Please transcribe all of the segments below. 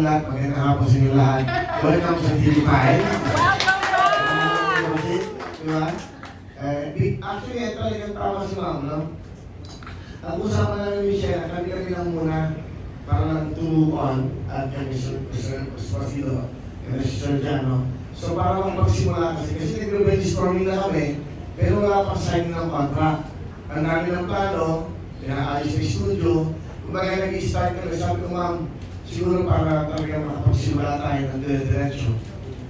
lahat, magandang hapon sa inyo lahat. Welcome sa TV5. Welcome back! Diba? Eh, actually, eh, talagang tama si ma'am, no? Ang usapan namin ni Michelle, kami-kami lang muna para lang on at kami Sir Esposito and Sir Jano. So para lang magsimula kasi, kasi nag-brainstorming na kami, pero wala pang signing ng contract. Ang dami ng plano, pinaayos sa studio, kumbaga nag-start kami, sabi ko ma'am, siguro para talaga makapagsimula tayo ng dire-diretso.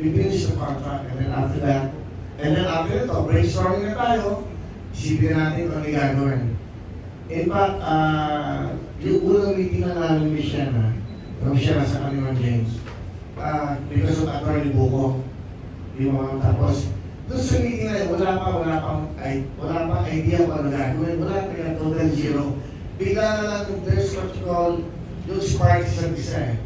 We finish the contract and then after that, and then after ito, brainstorming na tayo, isipin natin kung ano gagawin. In fact, ah, yung unang meeting na namin ni Shena, yung Shena sa kanilang James, ah, because of attorney Buko, yung mga tapos, doon sa meeting na yun, wala pa, wala pang, ay, wala pang idea kung ano gagawin, wala pa total zero. Bigla na lang, there's what you call, yung spark sa isa.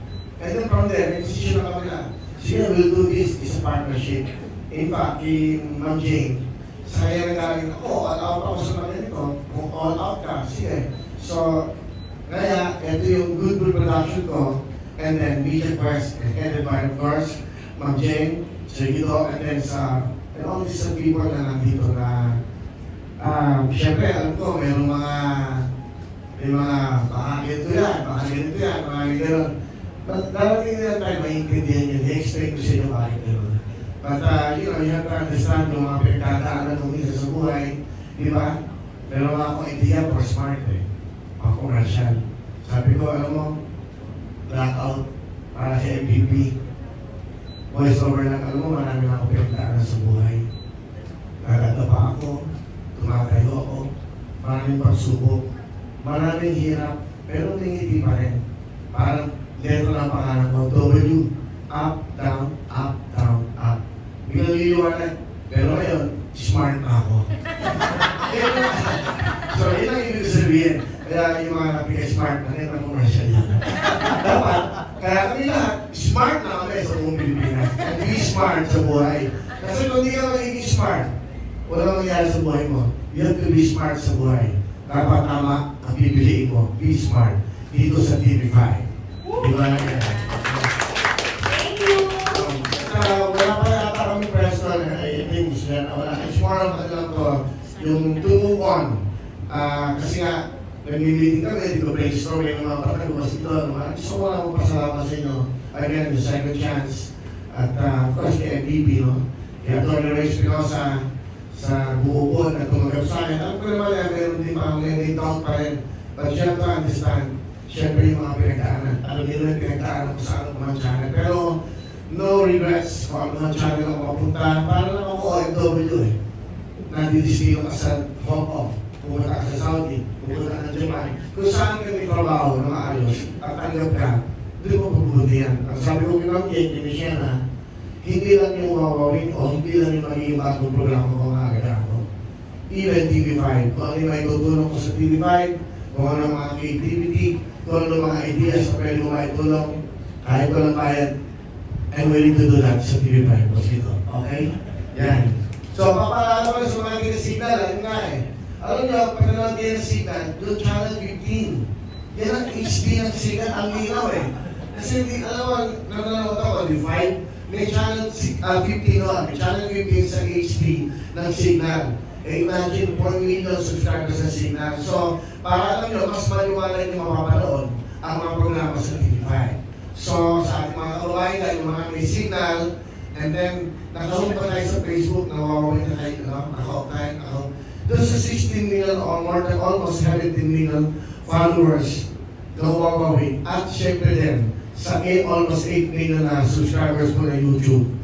And then from there, decision na kami na, sige, we'll do this, it's a partnership. In fact, yung Ma'am Jane, sa kanya nagaling ako, all out ako sa mga ganito, kung all out ka, sige. So, kaya, ito yung good good production ko, and then Media Quest, headed by, of course, Ma'am Jane, Sir Guido, and then sa, and all these people na nandito na, um, syempre, alam ko, mayroong mga, may mga, baka ganito yan, baka ganito yan, baka gano'n. But darating na tayo maintindihan yun, i-explain ko sa inyo bakit gano'n. But, uh, you know, you have to understand yung mga pinagdadaanan ng isa sa buhay, di ba? Meron nga akong idea for smart eh, mga commercial. Sabi ko, alam mo, blackout para sa MVP. Voice over lang, alam mo, marami na ako pinagdaanan sa buhay. Naganda pa ako, tumatayo ako, maraming pagsubok, maraming hirap, pero tingiti pa rin. Parang letter ng pangalan ko, W, up, down, up, down, up. Biglang liliwanag. Pero ngayon, smart ako. So, yun ang ibig sabihin. Kaya yung mga napika-smart na rin commercial yan. Dapat, kaya kami lahat, smart na kami sa buong Pilipinas. And be smart sa buhay. Kasi kung hindi ka magiging smart, wala mangyayari sa buhay mo. You have to be smart sa buhay. Dapat tama ang pipiliin mo. Be smart. Dito sa TV5. Di ba? Thank you! Um, uh, wala pa yata kami person I think sila wala. It's more of ano to, yung to move on. Ah, kasi nga, nag-meeting kami, di ko brainstorm yung mga partner ko kasi doon. Mga, gusto ko lang magpasalamat sa inyo. Again, the second chance. At uh, of course, kay MVP, no? Kaya Tony Reyes Pinoza sa buubon at tumagal sa akin. Alam ko naman na meron din pa, may doubt pa rin. But you have to understand, syempre yung mga pinagdaanan. Alam niyo yung pinagdaanan ko sa anong mga channel. Pero no regrets kung ano mga channel ako mapunta. Para lang ako OFW eh. Nandidistino ka sa Hong Kong. Pumunta ka sa Saudi. Pumunta ka ng Japan. Kung saan ka may trabaho na maayos at tanggap ka, doon mo pabuti yan. Ang sabi ko kay Ma'am Jane, kay Michelle hindi lang yung wawawin o hindi lang yung magiging bagong programa ko mga agad ko. Even TV5, kung ano yung may tutulong ko sa TV5, kung ano mga creativity, kung ano mga ideas na pwede ko maitulong, kahit walang bayad, I'm willing to do that sa TV5. Posito. Okay? Yan. So, papalala ko sa mga ginasignal, ayun nga eh. Alam niyo, pag nanonood kayo ng signal, doon channel 15. Yan ang HD ng signal, ang linaw eh. Kasi hindi, alam mo, nanonood ako, di 5, may channel ah, 15 doon, may channel 15 sa HD ng signal. Eh, imagine, 4 million subscribers sa signal. So, para alam nyo, mas maliwanag yung mapapanood ang mga programa sa TV5. So, sa ating mga kawain tayo, yung mga may signal, and then, nakahook pa tayo sa Facebook, nawawawin na tayo, no? nakahook tayo, nakahook. Doon sa 16 million or more than almost 17 million followers, nawawawin. At syempre din, sa 8, almost 8 million na subscribers mo na YouTube.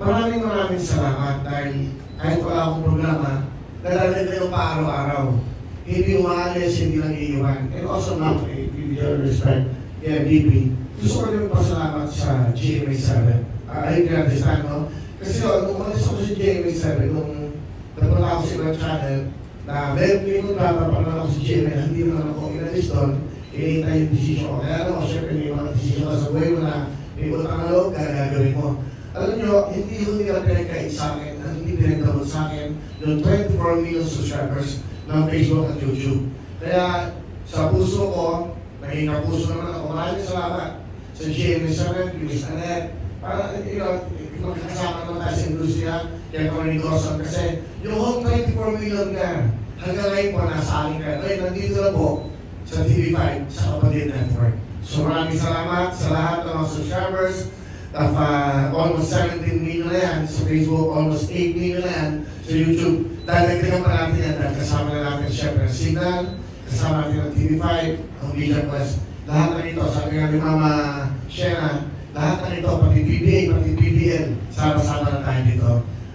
Maraming maraming salamat dahil kahit wala akong programa, nalalag kayo pa araw-araw. Hindi umaalis, hindi lang iiwan. And also now, eh, with your respect, yeah, DP, gusto ko rin pasalamat sa GMA7. Uh, I can understand, no? Kasi oh, nung umalis ako sa GMA7, nung napunta ako sa ibang channel, na meron may kontrata pa lang ako sa GMA, hindi naman ako inalis doon, hinihintay yung decision ko. Kaya alam ko, syempre decision ka sa buhay mo na may utang na loob, gagawin mo. Alam nyo, hindi yung nila pinagkait sa akin, at hindi pinagdamot sa akin, yung 24 million subscribers ng Facebook at YouTube. Kaya sa puso ko, naging kapuso naman ako, maraming salamat sa GM Restaurant, Luis Anet, para, you know, magkakasama naman tayo sa industriya, kaya kung negosyo kasi yung whole 24 million na hanggang ngayon po nasa akin kayo. Ngayon, nandito na po sa TV5 sa Kapatid Network. So maraming salamat sa lahat ng mga subscribers of uh, almost 17 million na yan. Sa Facebook, almost 8 million na. Sa YouTube, dadagdagan pa natin yan dahil kasama na natin syempre ang Signal, kasama natin ang TV5, ang Media Plus. Lahat na ito, sabi nga ni Mama Shena, lahat na ito, pati PBA, pati PBL, sama-sama na tayo dito.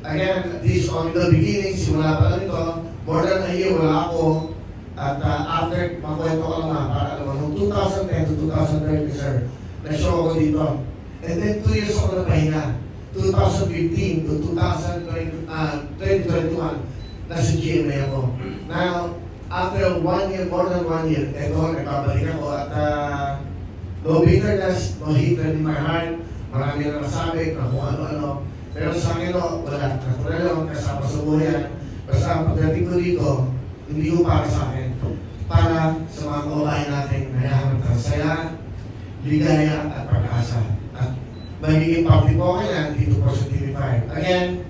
Again, this is only the beginning, simula pa lang ito, more than a year, wala ako, at uh, after, makwento ko lang nga, para mo, noong 2010 to 2020, sir, na-show ako dito. And then, two years ako napahinga. 2015 to 2020, uh, 2021, nasa GMA ako. Now, after one year, more than one year, eto, nagbabalik ako at uh, no bitterness, no hatred in my heart. Marami na nasabi na kung ano-ano. Pero sa akin, no, wala. Natural lang, kasama sa buhay. Basta pagdating ko dito, hindi ko para sa akin. Para sa mga kababayan natin na hahanap ng saya, ligaya at pag-asa. At magiging public po kaya dito po sa TV5. Again,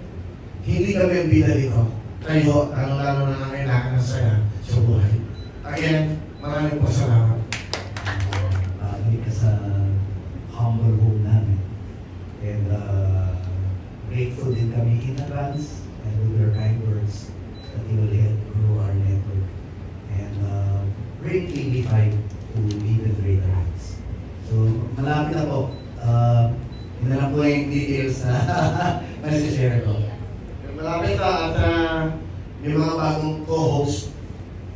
hindi kami ang bida dito. Kayo, lalo-lalo na nangailangan ng saya sa buhay. Again, maraming po salamat. balik ka sa humble namin. And uh, grateful din kami in advance and with your kind words that you will help grow our network and uh, bring TV5 to even greater heights. So, malapit na po. Uh, yun na lang po yung details na masishare ko. Malapit na at uh, may mga bagong co-host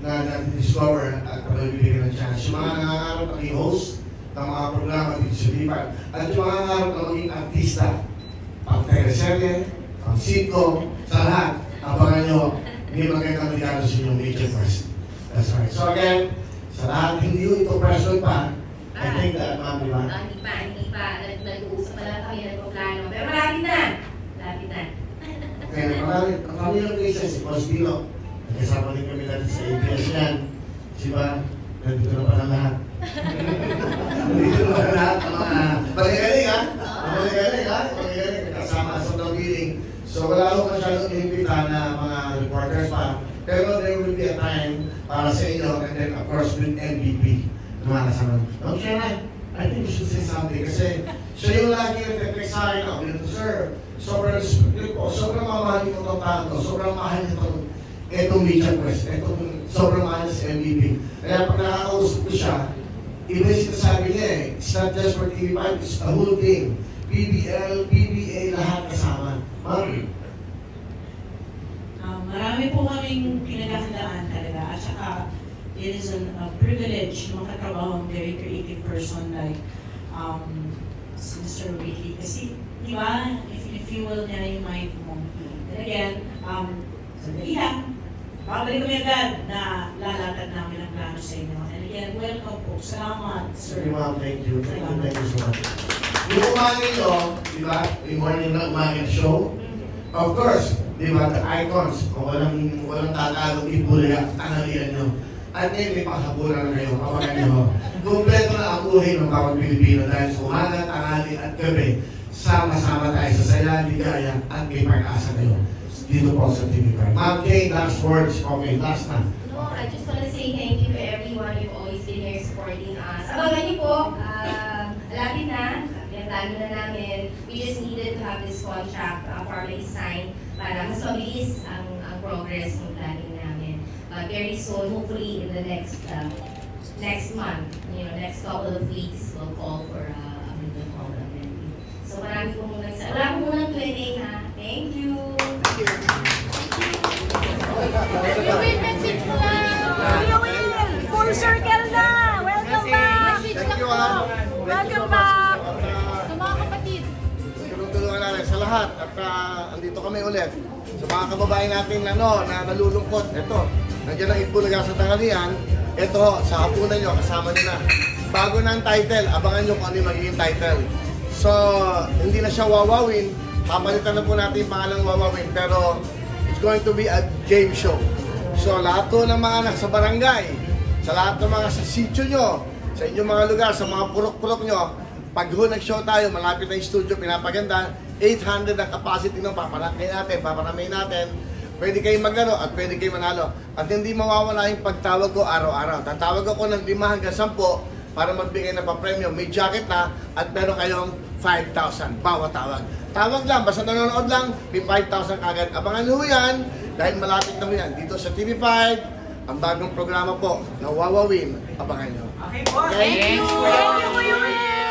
na na-discover at pabibigyan ng chance. Yung mga nangangarap na maging host ng mga programa dito sa Lipa. At yung mga nangangarap na maging artista, pang teleserye, pang sitcom, sa lahat, abangan nyo, may magandang regalo sa inyong Major First. That's right. So again, sa lahat hindi ito personal pa, I think that, ma'am, di ba? Ah, hindi pa, hindi pa. Nag- Nag-uusap pa lang kami, nagpaplano. Pero malapit na. Malapit na. Kaya marami, ang kanilang cases, si Boss Dino, nagkasama din kami dati sa ABS yan. Si ba? Nandito na pala lahat. Nandito na pala lahat. Ang mga Magaling ha? Magaling ha? Magaling. Kasama sa meeting. So wala akong masyadong inimbita na mga reporters pa. Pero there will be a time para sa inyo and then of course with MVP. Mga kasama. Ma'am Sharon, I think you should say something kasi siya yung lagi nag-text sa akin, oh, ganito sir, sobrang respect ko, sobrang mamahal ko itong tao to, sobrang mahal nitong etong media quest, etong sobrang mahal si MVP. Kaya pag nakakausap ko siya, iba yung sinasabi niya eh, it's not just for TV5, it's the whole thing. PBL, PBA, lahat kasama. Ma'am, marami po kaming pinaghahandaan talaga at saka it is an, a privilege na makatrabaho ang very creative person like um, si Mr. Ricky kasi di ba, if, if you will niya yung mind mo. And again, um, sandali lang, babalik kami agad na lalatag namin ang plano sa inyo. And again, welcome po. Salamat, sir. ma'am, thank you. Thank you, thank you so much. Yung umaga nyo, di ba? Yung morning na umaga show, of course, di ba, the icons, kung walang, walang tagalog, ibulaga, tanalian nyo. At ngayon may panghapunan na kayo, kawagan nyo. Kompleto na ang buhay ng bawat Pilipino dahil sa umaga, tangali at gabi, sama-sama tayo sa saya, ligaya, at may pag-asa kayo. Dito po sa TV5. Ma'am Kay, last words. Okay, last na. No, I just want to say thank you to everyone. You've always been here supporting us. Abangan niyo po, uh, malapit na. Pinagplano na namin. We just needed to have this contract uh, formally signed para mas mabilis ang, ang progress ng planning namin. But very soon, hopefully in the next uh, next month, you know, next couple of weeks, we'll call for uh, a call amendment. So marami po muna sa, wala po muna Q&A ha. Thank you. Kuya Will, message mo lang. Kuya Will, full circle sa lahat at uh, andito kami ulit. Sa mga kababayan natin ano, na nalulungkot, ito, nandiyan ang Itbulaga sa tanghalian, ito, sa hapunan nyo, kasama nyo na. Bago na ang title, abangan nyo kung ano yung magiging title. So, hindi na siya wawawin, papalitan na po natin yung pangalang wawawin, pero it's going to be a game show. So, lahat po ng mga anak sa barangay, sa lahat ng mga sa sityo nyo, sa inyong mga lugar, sa mga purok-purok nyo, Pag ho nag-show tayo, malapit na yung studio, pinapaganda, 800 ang capacity ng papanakay natin, papanamay natin. Pwede kayo magano at pwede kayo manalo. At hindi mawawala yung pagtawag ko araw-araw. Tatawag ako ng 5 hanggang 10 para magbigay ng pa-premium. May jacket na at meron kayong 5,000 bawat tawag. Tawag lang, basta nanonood lang, may 5,000 kagad. Abangan nyo yan dahil malapit na ho yan. Dito sa TV5, ang bagong programa po na Wawawin. Abangan nyo. Okay po. Thank Thank you, Kuya Will!